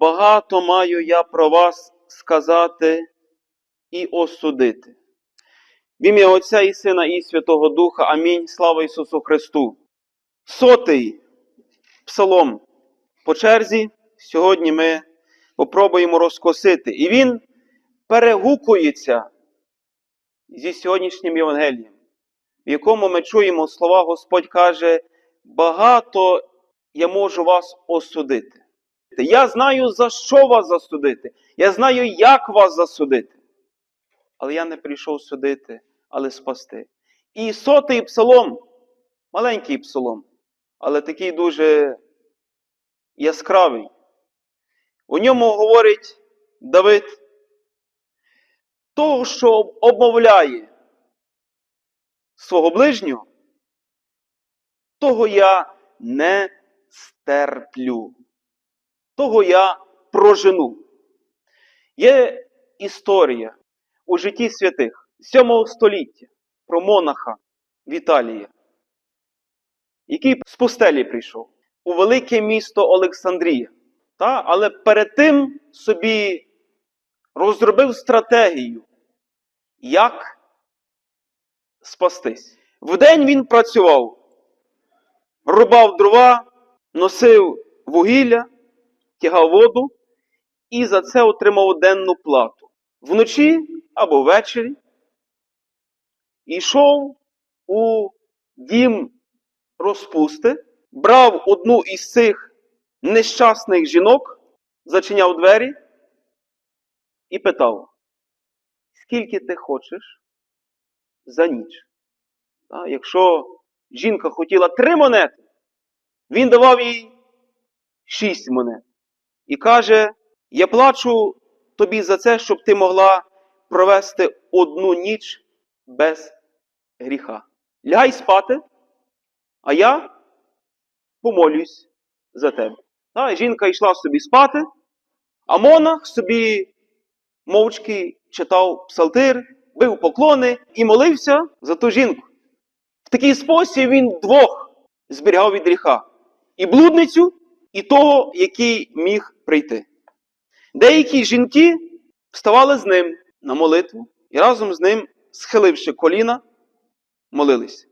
багато маю я про вас сказати і осудити. В ім'я Отця і Сина, і Святого Духа. Амінь. Слава Ісусу Христу. Сотий псалом по черзі. Сьогодні ми попробуємо розкосити. І він перегукується зі сьогоднішнім Євангелієм, в якому ми чуємо слова, Господь каже, багато я можу вас осудити. Я знаю, за що вас засудити. Я знаю, як вас засудити. Але я не прийшов судити, але спасти. І сотий псалом, маленький псалом, але такий дуже яскравий. У ньому говорить Давид, того, що обмовляє свого ближнього, того я не стерплю, того я прожену. Є історія у житті святих 7 століття про монаха Віталія, який з пустелі прийшов у велике місто Олександрія. Та? Але перед тим собі розробив стратегію, як спастись. Вдень він працював, рубав дрова, носив вугілля, тягав воду і за це отримав денну плату. Вночі або ввечері йшов у дім розпусти, брав одну із цих нещасних жінок, зачиняв двері і питав, скільки ти хочеш за ніч? А якщо жінка хотіла три монети, він давав їй шість монет. І каже: Я плачу тобі за це, щоб ти могла провести одну ніч без гріха. Лягай спати, а я помолюсь за тебе. Та, жінка йшла собі спати, а монах собі мовчки читав псалтир, бив поклони і молився за ту жінку. В такий спосіб він двох зберігав від гріха. І блудницю, і того, який міг прийти. Деякі жінки вставали з ним на молитву і разом з ним, схиливши коліна, молились.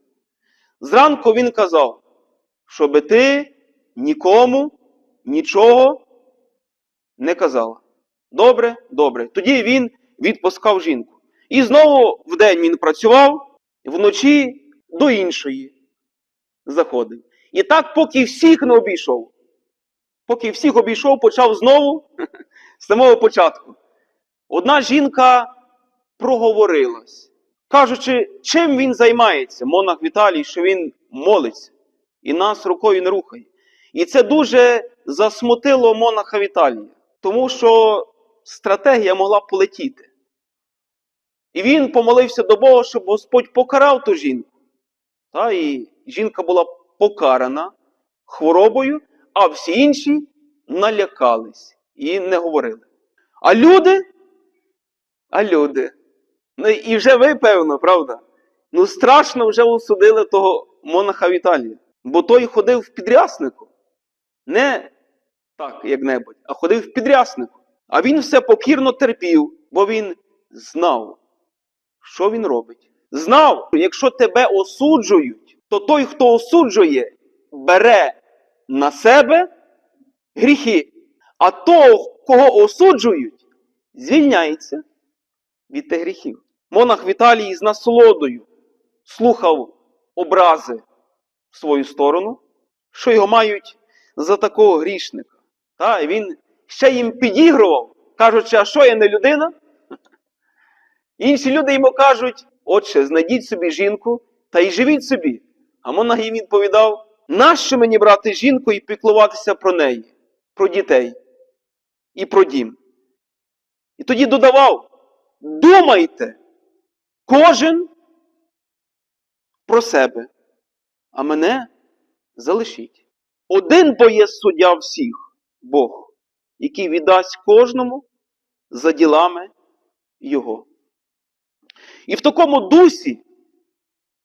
Зранку він казав, щоби ти нікому нічого не казала. Добре, добре. Тоді він відпускав жінку. І знову вдень він працював, вночі до іншої заходив. І так, поки всіх не обійшов. Поки всіх обійшов, почав знову з самого початку. Одна жінка проговорилась, кажучи, чим він займається, монах Віталій, що він молиться і нас рукою не рухає. І це дуже засмутило монаха Віталія, тому що стратегія могла полетіти. І він помолився до Бога, щоб Господь покарав ту жінку. Та, і жінка була покарана хворобою, а всі інші налякались і не говорили. А люди, а люди, ну і вже ви, певно, правда? Ну, страшно вже осудили того монаха Віталія, бо той ходив в підряснику. Не так, як-небудь, а ходив в підряснику. А він все покірно терпів, бо він знав, що він робить. Знав, якщо тебе осуджують, то той, хто осуджує, бере на себе гріхи, а того, кого осуджують, звільняється від тих гріхів. Монах Віталій з насолодою слухав образи в свою сторону, що його мають за такого грішника. Та, і він ще їм підігрував, кажучи, а що я не людина? Інші люди йому кажуть, отче, знайдіть собі жінку та й живіть собі. А монах їм відповідав, нащо мені брати жінку і піклуватися про неї, про дітей і про дім? І тоді додавав, думайте, кожен про себе, а мене залишіть. Один бо є суддя всіх, Бог, який віддасть кожному за ділами Його. І в такому дусі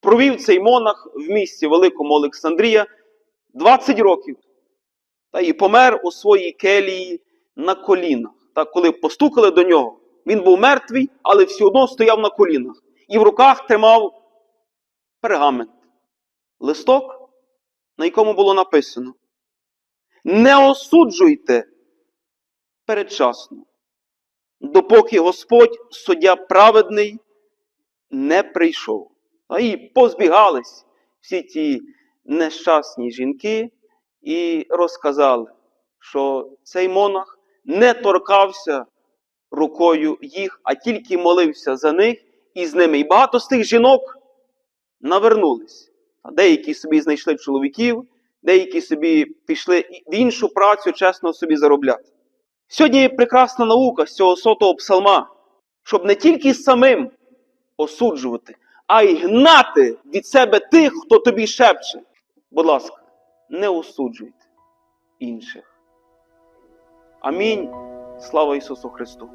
провів цей монах в місті Великому Олександрія 20 років. Та і помер у своїй келії на колінах. Так, коли постукали до нього, він був мертвий, але все одно стояв на колінах. І в руках тримав пергамент. Листок, на якому було написано: Не осуджуйте передчасно, допоки Господь, суддя праведний, не прийшов. А і позбігались всі ті нещасні жінки і розказали, що цей монах не торкався рукою їх, а тільки молився за них і з ними. І багато з тих жінок навернулись. Деякі собі знайшли чоловіків, деякі собі пішли в іншу працю чесно собі заробляти. Сьогодні прекрасна наука з цього сотого псалма, щоб не тільки самим осуджувати, а й гнати від себе тих, хто тобі шепче. Будь ласка, не осуджуйте інших. Амінь. Слава Ісусу Христу!